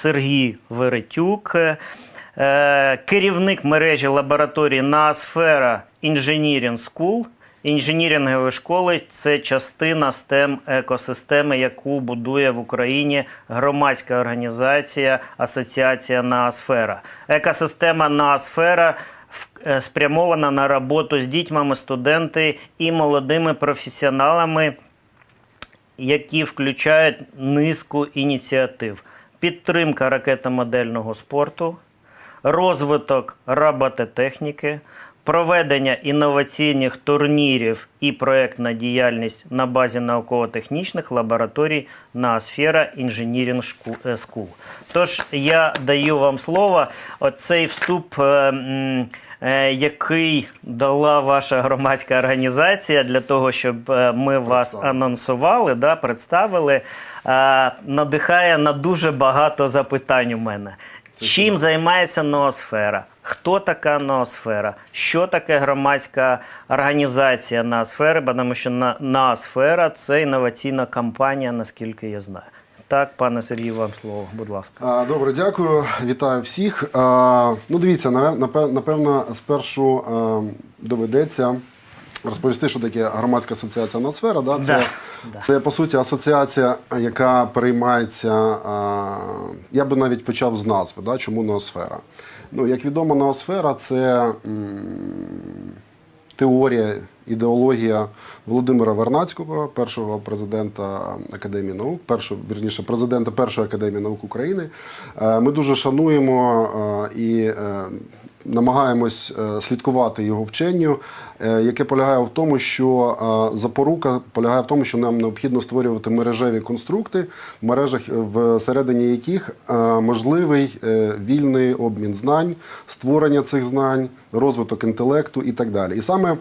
Сергій Веретюк, е, керівник мережі лабораторії Ноосфера Engineering School. Інженірингові школи це частина STEM екосистеми, яку будує в Україні громадська організація Асоціація Ноосфера. Екосистема Ноосфера в- е, спрямована на роботу з дітьми, студентами і молодими професіоналами які включають низку ініціатив: підтримка ракетомодельного спорту, розвиток робототехніки, проведення інноваційних турнірів і проєктна діяльність на базі науково-технічних лабораторій на сфера Engineering School. Тож я даю вам слово. Оцей вступ. Е, Який дала ваша громадська організація для того, щоб е, ми вас анонсували, да, представили, е, надихає на дуже багато запитань у мене. Чим займається ноосфера? Хто така ноосфера? Що таке громадська організація ноосфери? Бо Тому що ноосфера це інноваційна компанія, наскільки я знаю. Так, пане Сергію, вам слово, будь ласка. Добре, дякую. Вітаю всіх. Ну, дивіться, напевно, спершу доведеться розповісти, що таке громадська асоціація Ноосфера. Да? Це, Да, це по суті асоціація, яка переймається. Я би навіть почав з назви. Да? Чому ноосфера? Ну, як відомо, ноосфера це. Теорія, ідеологія Володимира Вернацького, першого президента Академії наук, першого, вірніше, президента Першої академії наук України. Е, Ми дуже шануємо е, і е, намагаємось е, слідкувати його вченню, е, яке полягає в тому, що е, запорука полягає в тому, що нам необхідно створювати мережеві конструкти, в мережах, всередині яких можливий вільний обмін знань, створення цих знань, розвиток інтелекту і так далі. І саме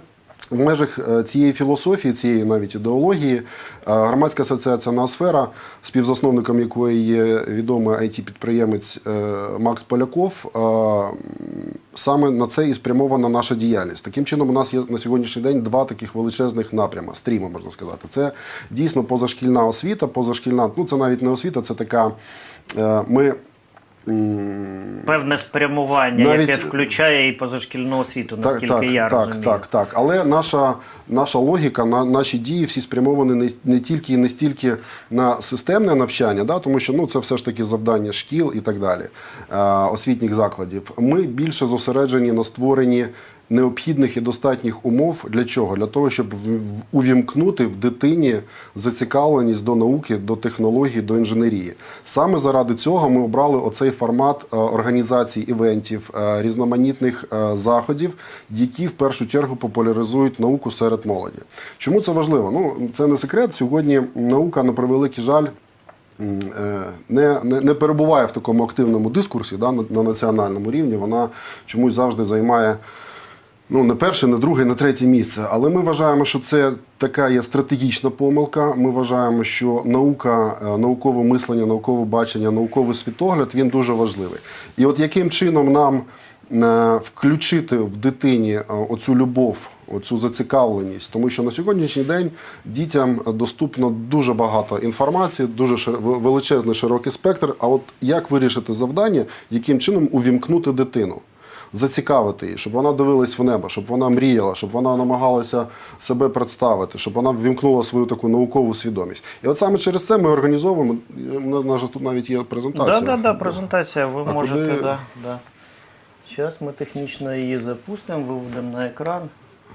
в межах е, цієї філософії, цієї навіть ідеології, е, громадська асоціація Ноосфера, співзасновником якої є відомий it підприємець е, Макс Поляков, саме на це і спрямована наша діяльність. Таким чином, у нас є на сьогоднішній день два таких величезних напрями, стріми, можна сказати. Це дійсно позашкільна освіта, позашкільна, ну це навіть не освіта, це така. Ми Певне спрямування, Навіть- яке включає і позашкільну освіту, наскільки так, я так, розумію. Так, так. Але наша, наша логіка, на, наші дії всі спрямовані не, не тільки і не стільки на системне навчання, да, тому що ну, це все ж таки завдання шкіл і так далі, е, освітніх закладів. Ми більше зосереджені на створенні необхідних і достатніх умов для чого? Для того, щоб увімкнути в дитині зацікавленість до науки, до технологій, до інженерії. Саме заради цього ми обрали оцей формат е, організацій івентів, е, різноманітних е, заходів, які в першу чергу популяризують науку серед молоді. Чому це важливо? Ну це не секрет. Сьогодні наука на превеликий жаль. Не, не, не перебуває в такому активному дискурсі да, на, на національному рівні. Вона чомусь завжди займає ну, не перше, не друге, не третє місце. Але ми вважаємо, що це така є стратегічна помилка. Ми вважаємо, що наука, е, наукове мислення, наукове бачення, науковий світогляд він дуже важливий. І от яким чином нам е, включити в дитині е, оцю любов, оцю зацікавленість, тому що на сьогоднішній день дітям доступно дуже багато інформації, дуже величезний широкий спектр. А от як вирішити завдання, яким чином увімкнути дитину? Зацікавити її, щоб вона дивилась в небо, щоб вона мріяла, щоб вона намагалася себе представити, щоб вона ввімкнула свою таку наукову свідомість. І от саме через це ми організовуємо. У нас же тут навіть є презентація. Да, да, да, презентація. Ви А можете, куди- да, да. Зараз ми технічно її запустимо, виведемо на екран.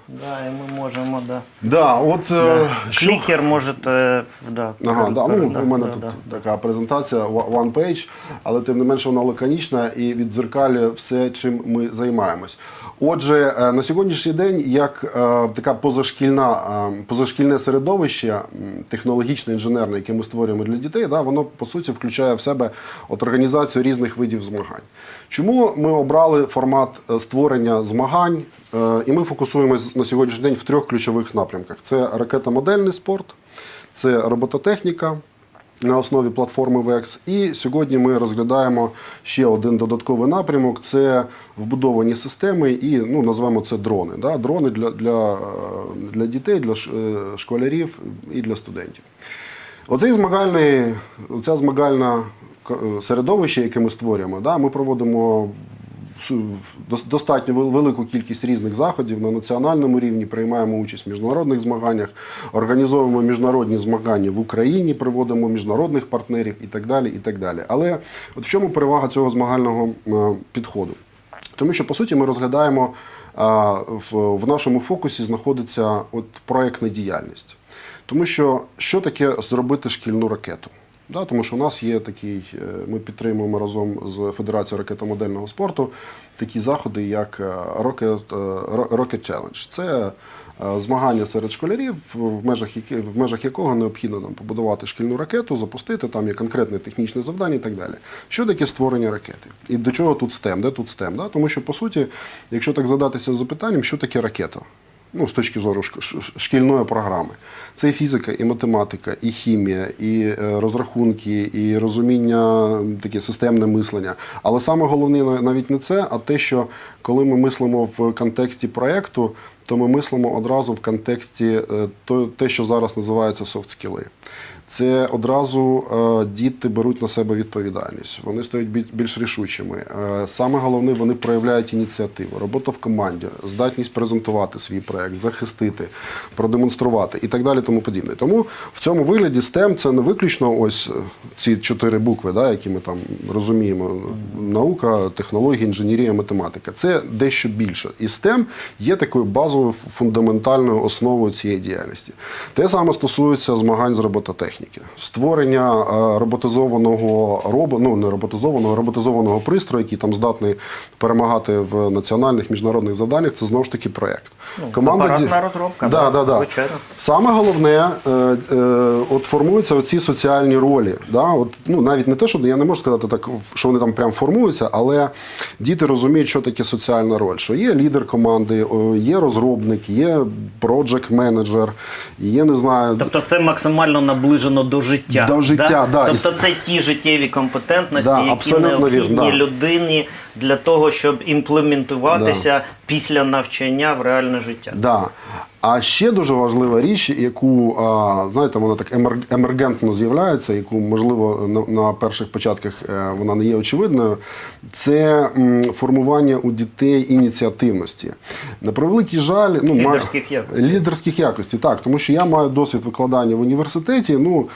Да, і ми можемо, да. Да, от е, що- Клікер можете, да. Ага, да, ну, да, у мене да, тут да. така презентація one page, але тим не менше вона лаконічна і віддзеркалює все, чим ми займаємось. Отже, е, на сьогоднішній день як е, така позашкільна, е, позашкільне середовище, м, технологічне, інженерне, яке ми створюємо для дітей, да, воно по суті включає в себе от організацію різних видів змагань. Чому ми обрали формат е, створення змагань? Е, І ми фокусуємось на сьогоднішній день в трьох ключових напрямках: це ракетомодельний спорт, це робототехніка на основі платформи VEX. І сьогодні ми розглядаємо ще один додатковий напрямок: це вбудовані системи, і ну назвемо це дрони. Да? Дрони для, для, е, для дітей, для е, школярів і для студентів. Оцей змагальний, оця змагальна середовище, яке ми створюємо, да, ми проводимо дос- достатньо велику кількість різних заходів на національному рівні, приймаємо участь в міжнародних змаганнях, організовуємо міжнародні змагання в Україні, приводимо міжнародних партнерів і так далі. І так далі. Але от в чому перевага цього змагального е, підходу? Тому що, по суті, ми розглядаємо в, в нашому фокусі знаходиться от проєктна діяльність. Тому що що таке зробити шкільну ракету? Да, тому що у нас є такий, е, ми підтримуємо разом з Федерацією ракетомодельного спорту такі заходи, як е, Rocket, е, Rocket Challenge. Це змагання серед школярів, в межах, в межах якого необхідно нам побудувати шкільну ракету, запустити, там є конкретне технічне завдання і так далі. Що таке створення ракети? І до чого тут STEM? Де тут STEM? Да? Тому що, по суті, якщо так задатися запитанням, що таке ракета? Ну, з точки зору шкільної програми. Це і фізика, і математика, і хімія, і е, розрахунки, і розуміння, таке системне мислення. Але саме головне на- навіть не це, а те, що коли ми мислимо в контексті проєкту, то ми мислимо одразу в контексті е, те, що зараз називається софт-скіли. Це одразу е, діти беруть на себе відповідальність, вони стають більш рішучими. Е, саме головне, вони проявляють ініціативу, робота в команді, здатність презентувати свій проект, захистити, продемонструвати і так далі. Тому подібне. Тому в цьому вигляді STEM це не виключно ось е, ці чотири букви, да, які ми там розуміємо: наука, технологія, інженерія, математика. Це дещо більше. І STEM є такою базовою фундаментальною основою цієї діяльності. Те саме стосується змагань з робототехніки, створення е, роботизованого робо, ну не роботизованого, роботизованого пристрою, який там здатний перемагати в національних міжнародних завданнях. Це знову ж таки проект. Ну, апаратна розробка, Да, да, да, да. звичайно. Саме головне, е, е, от формуються оці соціальні ролі. Да? От, ну, навіть не те, що я не можу сказати так, що вони там прям формуються, але діти розуміють, що таке соціальна роль. Що є лідер команди, є розробник, є проджект менеджер, є не знаю. Тобто це максимально наближено до життя. До життя, да. Тобто це ті життєві компетентності, Да, які необхідні вірно, людині для того, щоб імплементуватися після навчання в реальне життя. Да. А ще дуже важлива річ, яку знаєте, вона так емергентно з'являється, яку можливо на, перших початках е, вона не є очевидною. Це формування у дітей ініціативності. На превеликий жаль, ну маю- Лідерських якостей. лідерських якостей, так, тому що я маю досвід викладання в університеті. Ну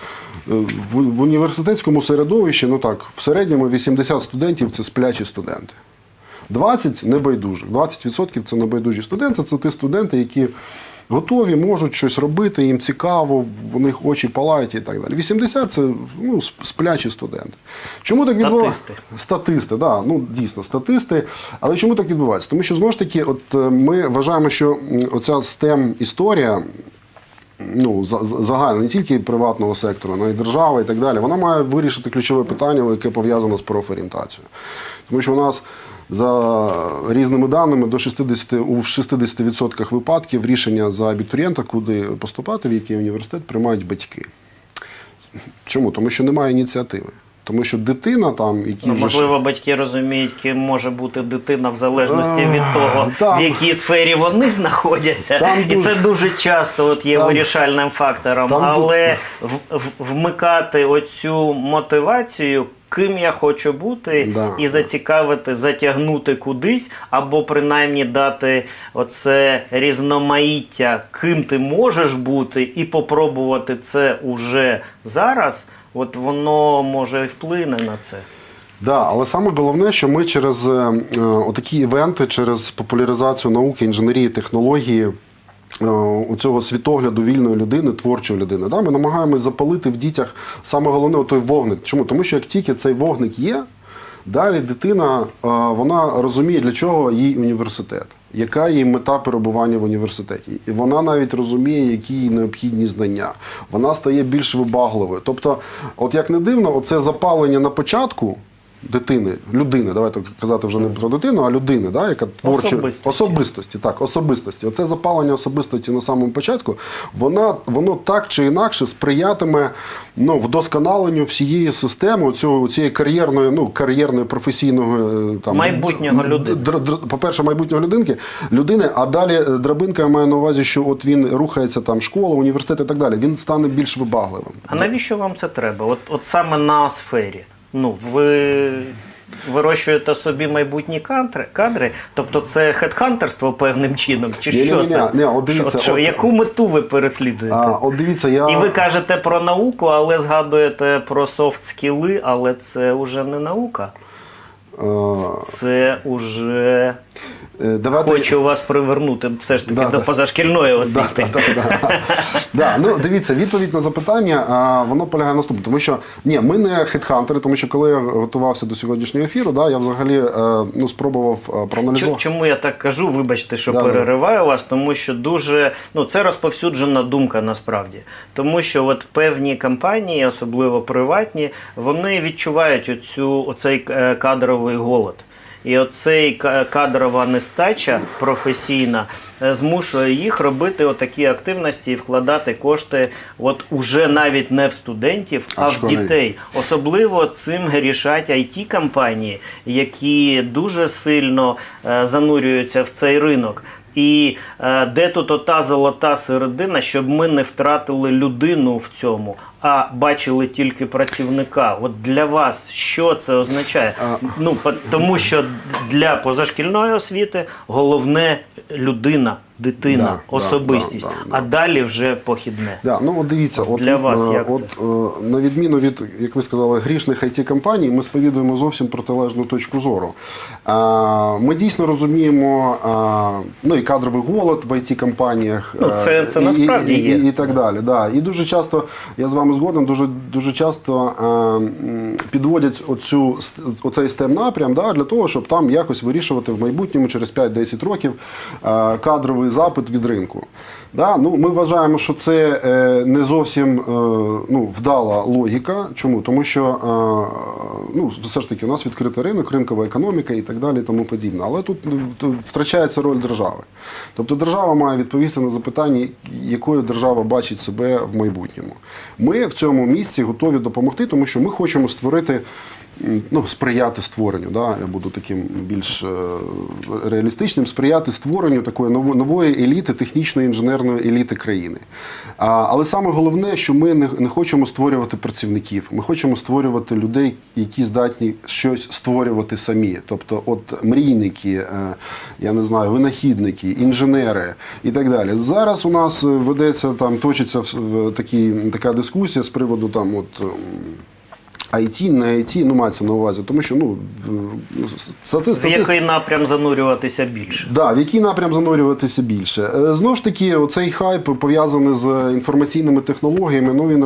е, в, в університетському середовищі, ну так, в середньому 80 студентів це сплячі студенти. 20 небайдужих. 20% це небайдужі студенти. Це ті студенти, які готові, можуть щось робити, їм цікаво, в них очі палають і так далі. 80 це ну, сплячі студенти. Чому так відбувається? Статисти. Статисти, да, ну дійсно статисти. Але чому так відбувається? Тому що знову ж таки, от е, ми вважаємо, що оця STEM історія ну, за- за- не тільки приватного сектору, але й держави і так далі, вона має вирішити ключове питання, яке пов'язане з профорієнтацією. Тому що у нас за різними даними до 60, у 60% випадків рішення за абітурієнта, куди поступати, в який університет, приймають батьки. Чому? Тому що немає ініціативи. Тому що дитина там, які Ну, вже можливо, батьки розуміють, ким може бути дитина в залежності А, від того, там- в якій сфері вони знаходяться. Там І дуже- це дуже часто от є Там- вирішальним фактором. там Але в- в- вмикати оцю мотивацію. Ким я хочу бути, Да. і зацікавити, затягнути кудись, або принаймні дати оце різноманіття, ким ти можеш бути, і попробувати це уже зараз. От воно може вплине на це. Да, але саме головне, що ми через е, е, отакі івенти, через популяризацію науки, інженерії, технології. Е, У цього світогляду вільної людини, творчої людини. Да? Ми намагаємось запалити в дітях саме головне той вогник. Чому? Тому що як тільки цей вогник є, далі дитина е, вона розуміє, для чого їй університет, яка її мета перебування в університеті. І вона навіть розуміє, які їй необхідні знання. Вона стає більш вибагливою. Тобто, от як не дивно, оце запалення на початку. Дитини, людини, давайте казати вже не про дитину, а людини, да, яка творча Особистості. особистості, так, особистості. Оце запалення особистості на самому початку, вона, воно так чи інакше сприятиме ну, вдосконаленню всієї системи, цього, цієї кар'єрної, ну, кар'єрної професійного е, там, Майбутнього людини. др- По-перше, майбутнього людинки, людини, а далі е, драбинка я маю на увазі, що от він рухається там школа, університет і так далі. Він стане більш вибагливим. А навіщо вам це треба? От, от саме на сфері. Ну, ви вирощуєте собі майбутні кадри, кадри? Тобто це хедхантерство певним чином? Чи що це? ні, от дивіться, що, що, от- яку мету ви переслідуєте? А, от дивіться, я І ви кажете про науку, але згадуєте про софт скіли, але це вже не наука. Це вже е, давайте хочу вас привернути все ж таки Да, до да. позашкільної освіти. да, да, да. Да, ну, дивіться, відповідь на запитання, а, воно полягає в наступному. Тому що ні, ми не хедхантери, тому що коли я готувався до сьогоднішнього ефіру, да, я взагалі е, ну, спробував е, проаналізувати. Чому я так кажу? Вибачте, що Да, да. перериваю вас, тому що дуже ну це розповсюджена думка насправді. Тому що от певні компанії, особливо приватні, вони відчувають оцю оцей е, кадровий голод. І оцей кадрова нестача професійна е, змушує їх робити отакі активності і вкладати кошти, от уже навіть не в студентів, А а, в в дітей. Особливо цим грішать it компанії, які дуже сильно е, занурюються в цей ринок. І е, де тут ота золота середина, щоб ми не втратили людину в цьому, а бачили тільки працівника. От для вас що це означає? Ну тому що для позашкільної освіти головне людина, дитина, Да, да, особистість, да, да, а далі вже похідне. Да, ну от дивіться, от, Для вас е, як це? от е, на відміну від, як ви сказали, грішних it компаній, ми сповідуємо зовсім протилежну точку зору. Е, Ми дійсно розуміємо е, ну і кадровий голод в it компаніях Ну, це- це насправді і, є. і, і так далі. Да. І дуже часто я з вами згоден, дуже дуже часто е, підводять оцю оцей STEM напрям да, для того, щоб там якось вирішувати в майбутньому через 5-10 років е, кадровий запит від ринку. Да? Ну, ми вважаємо, що це е, не зовсім е, ну, вдала логіка. Чому? Тому що е, ну, все ж таки у нас відкритий ринок, ринкова економіка і так далі, і тому подібне. Але тут втрачається роль держави. Тобто держава має відповісти на запитання, якою держава бачить себе в майбутньому. Ми в цьому місці готові допомогти, тому що ми хочемо створити. Ну, сприяти створенню, да, я буду таким більш е, реалістичним, сприяти створенню такої нової еліти, технічної інженерної еліти країни. Але саме головне, що ми не, хочемо створювати працівників, ми хочемо створювати людей, які здатні щось створювати самі. Тобто, от мрійники, е, я не знаю, винахідники, інженери і так далі. Зараз у нас е, ведеться там, точиться в такій, така дискусія з приводу там, от. IT, не IT, ну мається на увазі, тому що ну в- стати, В який напрям занурюватися більше? Да, в який напрям занурюватися більше? Е, Знову ж таки, оцей хайп пов'язаний з інформаційними технологіями. Ну він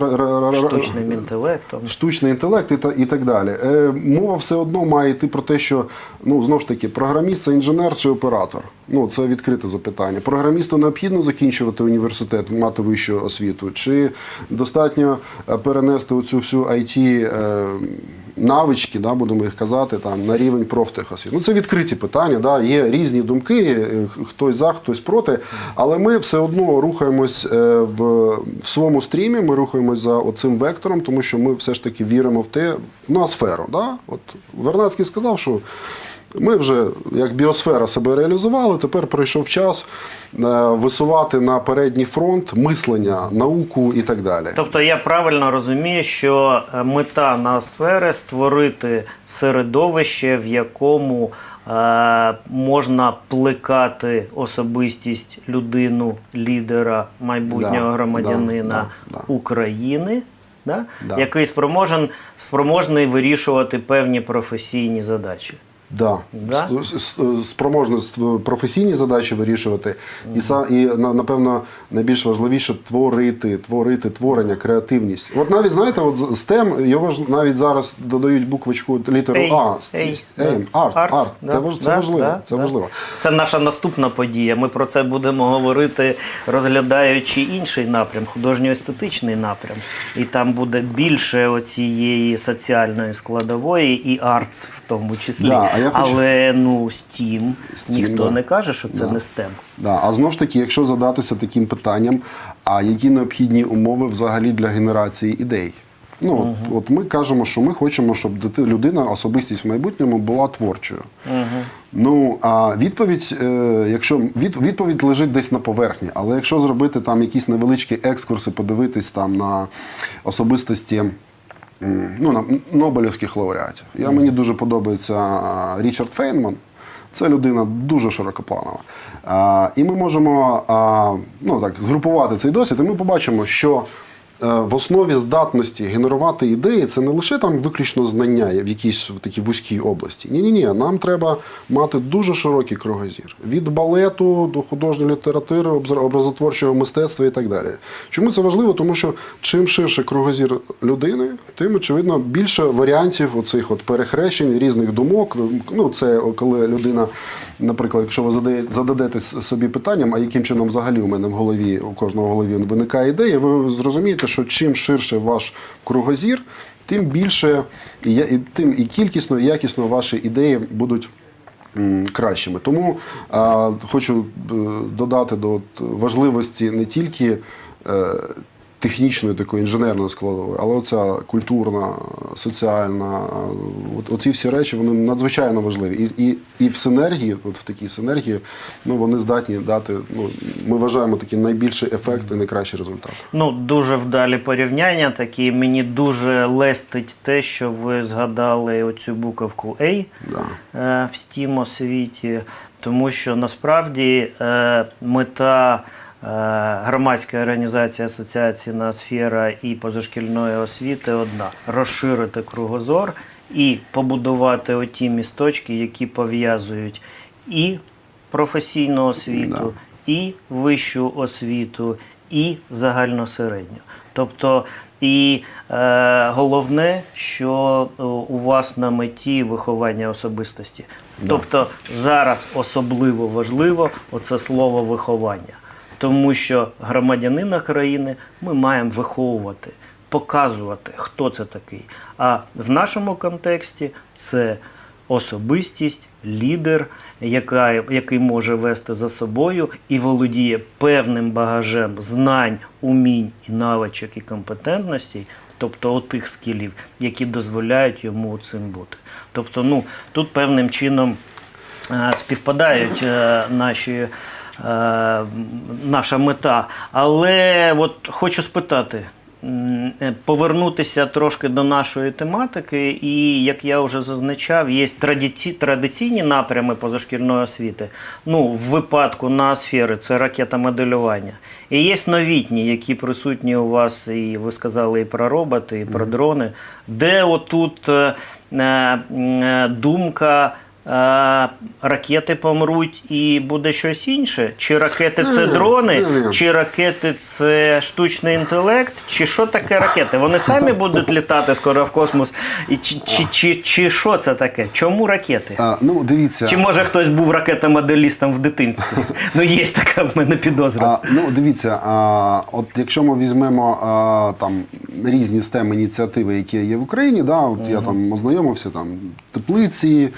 Штучним інтелектом. штучний інтелект і, та, і так далі. Е, мова все одно має йти про те, що ну знову ж таки, програміст це інженер чи оператор. Ну це відкрите запитання. Програмісту необхідно закінчувати університет, мати вищу освіту, чи достатньо е, перенести оцю всю IT навички, да, будемо їх казати, там на рівень профтехосвіти. Ну це відкриті питання. Да, є різні думки, е, хтось за, хтось проти. Але ми все одно рухаємось е, в, в своєму стрімі. Ми рухаємось за оцим вектором, тому що ми все ж таки віримо в те, в ноосферу. Да? От сказав, що. Ми вже як біосфера себе реалізували. Тепер прийшов час е, висувати на передній фронт мислення, науку і так далі. Тобто я правильно розумію, що е, мета ноосфери створити середовище, в якому е, можна плекати особистість людину, лідера, майбутнього Да, громадянина да, да. України, да? Да. який спроможен, спроможний вирішувати певні професійні задачі. Да. Да? С- с- Спроможність професійні задачі вирішувати, і, са- і на- напевно найбільш важливіше творити, творити, творення, креативність. От навіть знаєте, от з- STEM, його ж навіть зараз додають буквочку літеру Ей, А. арт, арт. да, Це, це да, важливо. да, це да. важливо. Це наша наступна подія. Ми про це будемо говорити, розглядаючи інший напрям, художньо-естетичний напрям. І там буде більше оцієї соціальної складової і артс в тому числі. Да, я хочу- Але ну Steam, Steam, ніхто да. не каже, що це Да. не STEM. Да. А знову ж таки, якщо задатися таким питанням, а які необхідні умови взагалі для генерації ідей? Ну, от, от ми кажемо, що ми хочемо, щоб дити- людина, особистість в майбутньому була творчою. Ну, а відповідь, е, якщо від, відповідь лежить десь на поверхні, але якщо зробити там якісь невеличкі екскурси, подивитись там на особистості ну, на- Нобелівських лауреатів. Я, Мені дуже подобається Річард Фейнман. Це людина дуже широкопланова. А, і ми можемо а, ну, так, згрупувати цей досвід, і ми побачимо, що в основі здатності генерувати ідеї це не лише там виключно знання в якійсь в такій вузькій області. Ні, ні, ні. Нам треба мати дуже широкий кругозір від балету до художньої літератури, образотворчого мистецтва і так далі. Чому це важливо? Тому що чим ширше кругозір людини, тим очевидно більше варіантів оцих от перехрещень, різних думок. Ну це коли людина, наприклад, якщо ви зададете собі питанням, а яким чином взагалі у мене в голові у кожного в голові виникає ідея, ви зрозумієте, що чим ширше ваш кругозір, тим більше і тим і кількісно, і якісно ваші ідеї будуть. Кращими. Тому а, хочу е, додати до важливості не тільки е, технічної такої інженерної складової, але оця культурна, соціальна, от, оці всі речі вони надзвичайно важливі. І, і, і в синергії, от в такій синергії, ну вони здатні дати. Ну ми вважаємо такий найбільший ефект і найкращий результат. Ну, дуже вдалі порівняння такі. Мені дуже лестить те, що ви згадали оцю буковку A Да. е, в STEAM освіті, тому що насправді е, мета е, громадської організації Асоціації сфера і позашкільної освіти одна розширити кругозор і побудувати оті місточки, які пов'язують і професійну освіту, і вищу освіту, і загальносередню. Тобто, і е, головне, що е, у вас на меті виховання особистості. Тобто зараз особливо важливо оце слово виховання, тому що громадянина країни ми маємо виховувати, показувати, хто це такий. А в нашому контексті це особистість, лідер, яка, який може вести за собою і володіє певним багажем знань, умінь і навичок і компетентностей, тобто отих скілів, які дозволяють йому цим бути. Тобто, ну тут певним чином е, співпадають е, наші. Е, Наша мета. Але от хочу спитати, е, повернутися трошки до нашої тематики, і як я вже зазначав, є традиці, традиційні напрями позашкільної освіти. Ну, в випадку на сфери це ракетомоделювання. І є новітні, які присутні у вас, і ви сказали і про роботи, і про дрони, де отут е, думка. Е, Ракети помруть і буде щось інше? Чи ракети це дрони, чи ракети це штучний інтелект, чи що таке ракети? Вони самі будуть літати скоро в космос? І чи, чи, чи, чи що це таке? Чому ракети? А, ну дивіться. Чи може хтось був ракетомоделістом в дитинстві? Ну, є така в мене підозра. А, ну, дивіться, а, от якщо ми візьмемо а, там різні STEM ініціативи, які є в Україні, да, от я там ознайомився, там теплиці,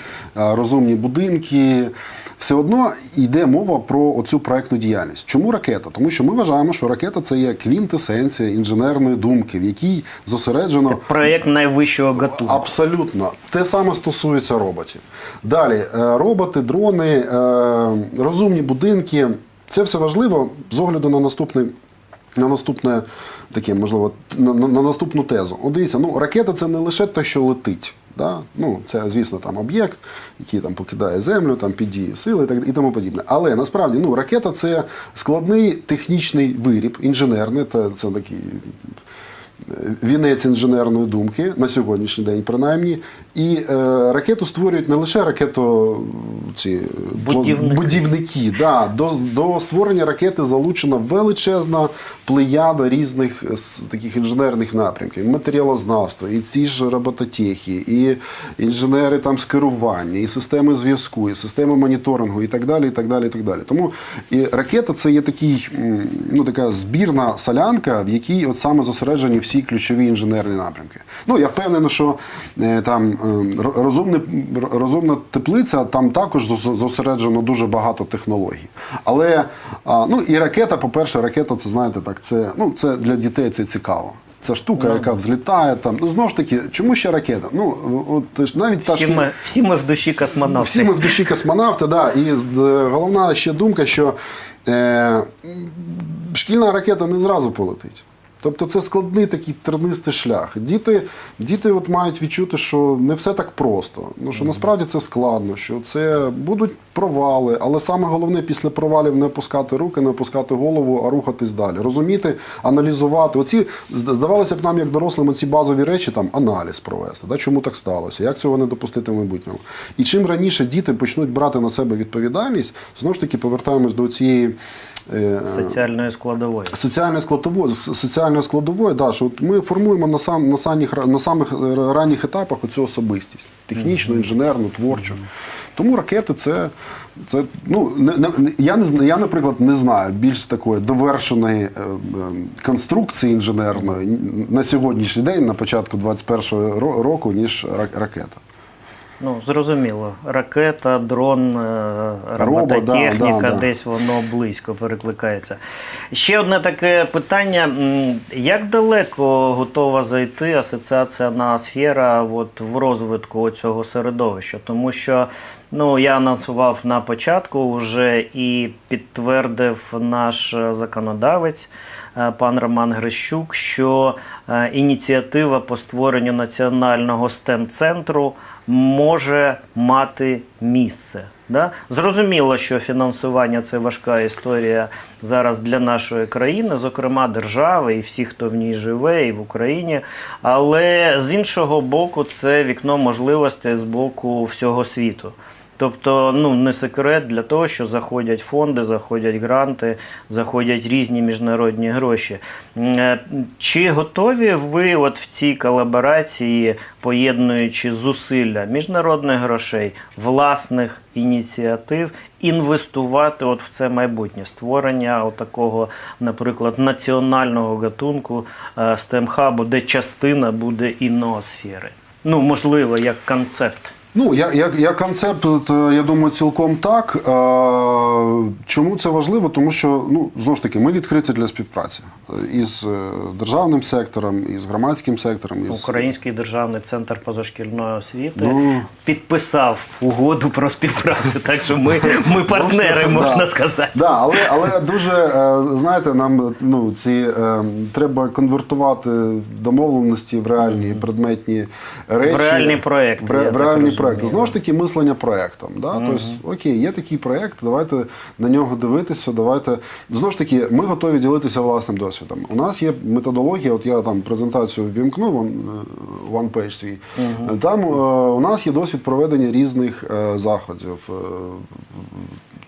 розумні будинки, все одно йде мова про оцю проектну діяльність. Чому ракета? Тому що ми вважаємо, що ракета це є квінтесенція інженерної думки, в якій зосереджено Проєкт найвищого гатунку. Абсолютно. Те саме стосується роботів. Далі, е, роботи, дрони, е, розумні будинки. Це все важливо з огляду на наступний. На наступне таке, можливо, на, на, на наступну тезу. От дивіться, ну ракета це не лише те, що летить. Да? Ну, це, звісно, там об'єкт, який там покидає землю, там під сили і так і тому подібне. Але насправді ну, ракета це складний технічний виріб, інженерний, це, це такий вінець інженерної думки на сьогоднішній день, принаймні. І е, ракету створюють не лише ракето ці Будівники. будівники. Да, до, до створення ракети залучена величезна плеяда різних е, таких інженерних напрямків, матеріалознавство, і ці ж робототехи, і інженери там з керування, і системи зв'язку, і системи моніторингу, і так далі. І так далі, і так далі. Тому і ракета це є такий, ну, така збірна солянка, в якій от саме зосереджені всі ключові інженерні напрямки. Ну, я впевнений, що е, там е, розумне, розумна теплиця, там також зосереджено дуже багато технологій. Але ну, і ракета, по-перше, ракета, це знаєте, так, це, ну, це для дітей це цікаво. Це штука, яка взлітає там. Ну знову ж таки, чому ще ракета? Ну от навіть та Всі ми, всі ми в душі космонавти. всі ми в душі космонавти, да. І головна ще думка, що е, шкільна ракета не зразу полетить. Тобто це складний такий тернистий шлях. Діти, діти от мають відчути, що не все так просто. Ну що насправді це складно, що це будуть провали, але саме головне після провалів не опускати руки, не опускати голову, а рухатись далі. Розуміти, аналізувати. Оці здавалося б нам, як дорослим, ці базові речі, там аналіз провести. Да, чому так сталося? Як цього не допустити в майбутньому? І чим раніше діти почнуть брати на себе відповідальність, знову ж таки повертаємось до цієї. Е, Соціальної складової. Соціальної складової, соціальної складової, да, що от ми формуємо на, сам, на, самих, на самих е, ранніх етапах оцю особистість технічну, інженерну, творчу. Тому ракети це, це ну, не, не, я, не, я, наприклад, не знаю більш такої довершеної е, е, конструкції інженерної на сьогоднішній день, на початку 21-го ро- року, ніж ра- ракета. Ну, зрозуміло. Ракета, дрон, е, Робот, да, да, да. десь воно близько перекликається. Ще одне таке питання: як далеко готова зайти асоціація Ноосфера от в розвитку цього середовища? Тому що ну, я анонсував на початку вже і підтвердив наш е, законодавець. Е, Пан Роман Грищук, що е, ініціатива по створенню національного STEM-центру може мати місце. Да? Зрозуміло, що фінансування це важка історія зараз для нашої країни, зокрема держави і всіх, хто в ній живе, і в Україні. Але з іншого боку, це вікно можливостей з боку всього світу. Тобто, ну не секрет для того, що заходять фонди, заходять гранти, заходять різні міжнародні гроші. Е, Чи готові ви от в цій колаборації, поєднуючи зусилля міжнародних грошей, власних ініціатив, інвестувати от в це майбутнє створення такого, наприклад, національного гатунку STEM-хабу, де частина буде і ноосфери? Ну, можливо, як концепт. Ну, як, як, як концепт, я думаю, цілком так. Е, Чому це важливо? Тому що, ну, знову ж таки, ми відкриті для співпраці е, із е, державним сектором, із громадським сектором. Із... Український державний центр позашкільної освіти Ну. підписав угоду про співпрацю. Так що ми, ми партнери, Ну, можна да. сказати. Да, але, але дуже, е, знаєте, нам ну, ці, е, треба конвертувати домовленості в реальні предметні речі. В реальні проекти, В, я реальні розумію. Проекти. Знову ж таки, мислення проектом. Да? Тобто, окей, є такий проект, давайте на нього дивитися, давайте. Знову ж таки, ми готові ділитися власним досвідом. У нас є методологія, от я там презентацію ввімкну, вон, е, one page свій. Там е, у нас є досвід проведення різних е, заходів.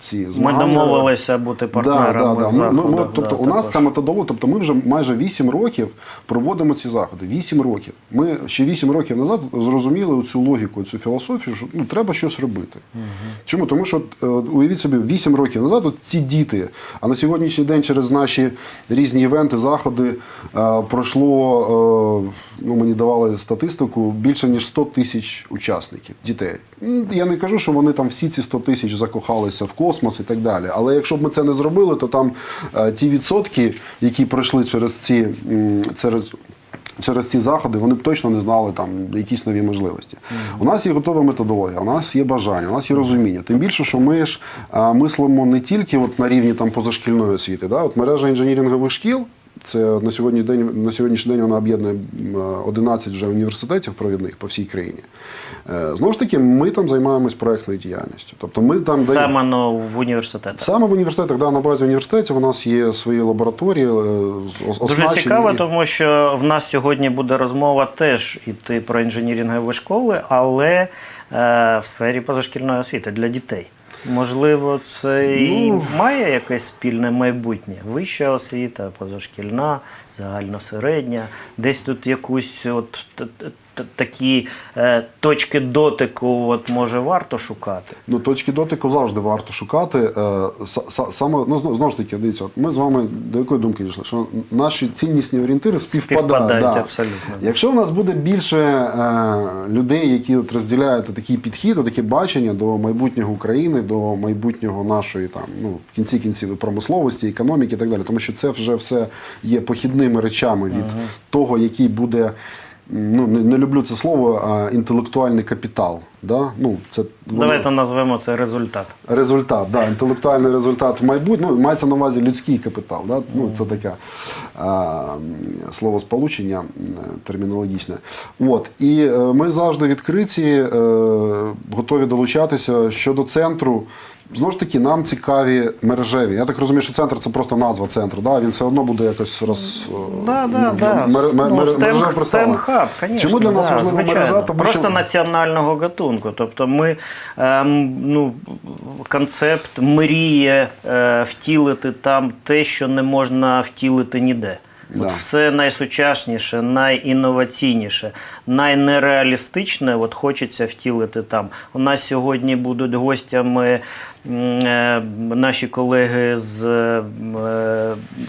Ці Ми домовилися бути партнерами. Да, да, да. Ми, ми, ми, тобто, да, у нас також. ця методологія, тобто ми вже майже 8 років проводимо ці заходи. 8 років. Ми ще 8 років назад зрозуміли цю логіку, цю філософію, що ну, треба щось робити. Чому? Тому що е, уявіть собі, 8 років назад от ці діти, а на сьогоднішній день через наші різні івенти, заходи е, пройшло, е, ну мені давали статистику, більше ніж 100 тисяч учасників, дітей. Я не кажу, що вони там всі ці 100 тисяч закохалися в космос і так далі. Але якщо б ми це не зробили, то там е, ті відсотки, які пройшли через ці через. Через ці заходи вони б точно не знали там якісь нові можливості. У нас є готова методологія, у нас є бажання, у нас є розуміння. Тим більше, що ми ж а, мислимо не тільки от на рівні там позашкільної освіти. Да? От мережа інженірингових шкіл. Це на сьогодні день на сьогоднішній день вона об'єднує м, 11 вже університетів провідних по всій країні. Е, Знову ж таки, ми там займаємось проектною діяльністю. Тобто ми там даємо- Саме ну, в університетах. Саме в університетах, да, на базі університетів у нас є свої лабораторії. е, Дуже цікаво, тому що в нас сьогодні буде розмова теж іти про інженірингові школи, але е, в сфері позашкільної освіти для дітей. Можливо, це і Ну. має якесь спільне майбутнє. Вища освіта, позашкільна, загальносередня. Десь тут якусь от такі е, точки дотику от, може варто шукати. Ну, точки дотику завжди варто шукати. Е, са- са- Саме, ну, зно- знову ж таки, дивіться, от ми з вами до якої думки дійшли? Що наші ціннісні орієнтири співпадають. Співпадають, да. абсолютно. Якщо у нас буде більше е, людей, які от розділяють такий підхід, таке бачення до майбутнього України, до майбутнього нашої там, ну, в кінці кінців промисловості, економіки і так далі, тому що це вже все є похідними речами від того, який буде ну, не, не люблю це слово, а інтелектуальний капітал. Да? Ну, це, воно- Давайте назвемо це результат. Результат, да, інтелектуальний результат в майбутньому. Ну, мається на увазі людський капітал. Да? Ну, це таке а, словосполучення термінологічне. От. І е, ми завжди відкриті, е, готові долучатися щодо центру. Знову ж таки, нам цікаві мережеві. Я так розумію, що центр це просто назва центру. Да? Він все одно буде якось роз Да, да, м- да. мер- Ну, мер- STEM, мережево представлена. Hub, конечно, Чому для нас да, важлива мережа? Тому Просто що національного гатунку. Тобто ми ем, ну, концепт мріє е, втілити там те, що не можна втілити ніде. От все найсучасніше, найінноваційніше, найнереалістичне от хочеться втілити там. У нас сьогодні будуть гостями е, наші колеги з е,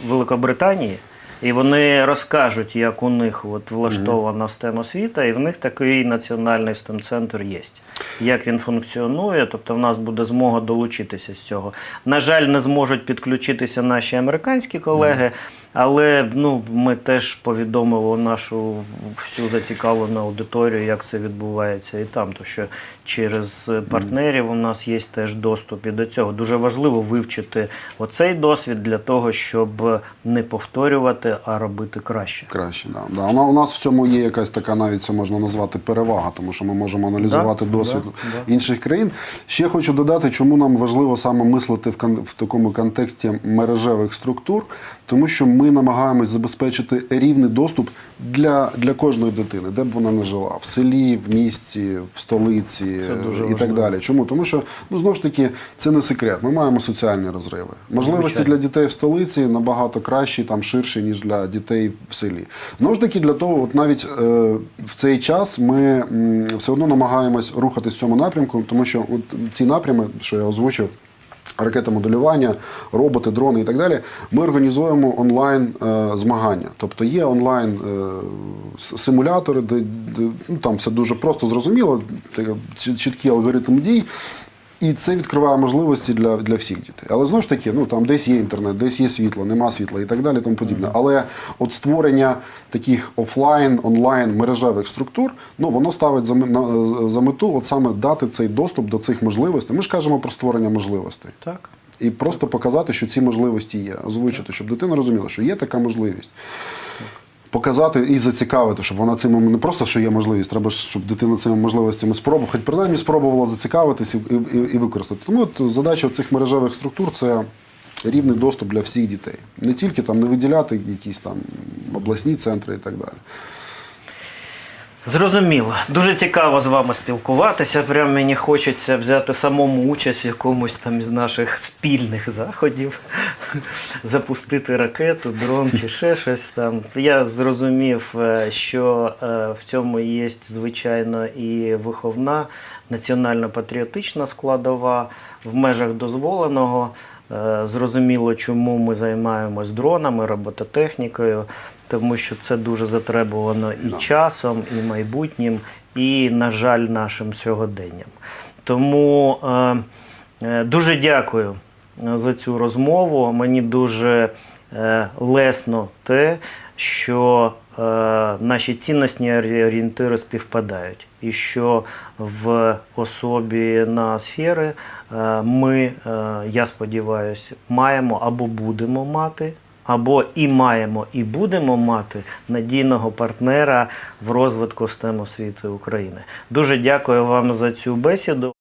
Великобританії. І вони розкажуть, як у них от влаштована STEM освіта, і в них такий національний STEM центр є. Як він функціонує, тобто в нас буде змога долучитися з цього. На жаль, не зможуть підключитися наші американські колеги, але ну, ми теж повідомили нашу всю зацікавлену аудиторію, як це відбувається і там. Тому що через партнерів у нас є теж доступ і до цього. Дуже важливо вивчити оцей досвід для того, щоб не повторювати, а робити краще. Краще, да. Да. У нас в цьому є якась така, навіть це можна назвати перевага, тому що ми можемо аналізувати Да, досвід да, інших країн. Ще хочу додати, чому нам важливо саме мислити в, в такому контексті мережевих структур, тому що ми намагаємось забезпечити рівний доступ для, для кожної дитини, де б вона не жила, в селі, в місті, в столиці і так далі. Чому? Тому що ну знову ж таки це не секрет. Ми маємо соціальні розриви. Можливості Звичайно. для дітей в столиці набагато кращі, там ширші, ніж для дітей в селі. Знову ж таки, для того, от навіть е, в цей час ми м, все одно намагаємось рухатись в цьому напрямку, тому що от ці напрями, що я озвучив. Ракетомоделювання, роботи, дрони і так далі. Ми організуємо онлайн е, змагання. Тобто є онлайн е, симулятори, де, де ну, там все дуже просто зрозуміло, чіткий алгоритм дій. І це відкриває можливості для, для всіх дітей. Але знову ж таки, ну там десь є інтернет, десь є світло, нема світла і так далі, тому подібне. Але от створення таких офлайн, онлайн мережевих структур, ну воно ставить за, на- за мету от саме дати цей доступ до цих можливостей. Ми ж кажемо про створення можливостей. Так. І просто показати, що ці можливості є, озвучити, щоб дитина розуміла, що є така можливість. Показати і зацікавити, щоб вона цим не просто що є можливість, треба щоб дитина цими можливостями спробувала, хоч принаймні спробувала зацікавитись і, і, і використати. Тому от задача цих мережевих структур це рівний доступ для всіх дітей. Не тільки там не виділяти якісь там обласні центри і так далі. Зрозуміло. Дуже цікаво з вами спілкуватися. Прям мені хочеться взяти самому участь в якомусь там із наших спільних заходів, запустити ракету, дрон чи ще щось там. Я зрозумів, е, що е, в цьому є, звичайно, і виховна національно-патріотична складова в межах дозволеного. Е, Зрозуміло, чому ми займаємось дронами, робототехнікою, тому що це дуже затребувано і часом, і майбутнім, і, на жаль, нашим сьогоденням. Тому е, е, дуже дякую е, за цю розмову. Мені дуже е, лесно те, що наші цінностні орієнтири співпадають, і що в особі на сфери е, ми, е, я сподіваюся, маємо або будемо мати. Або і маємо, і будемо мати надійного партнера в розвитку STEM освіти України. Дуже дякую вам за цю бесіду.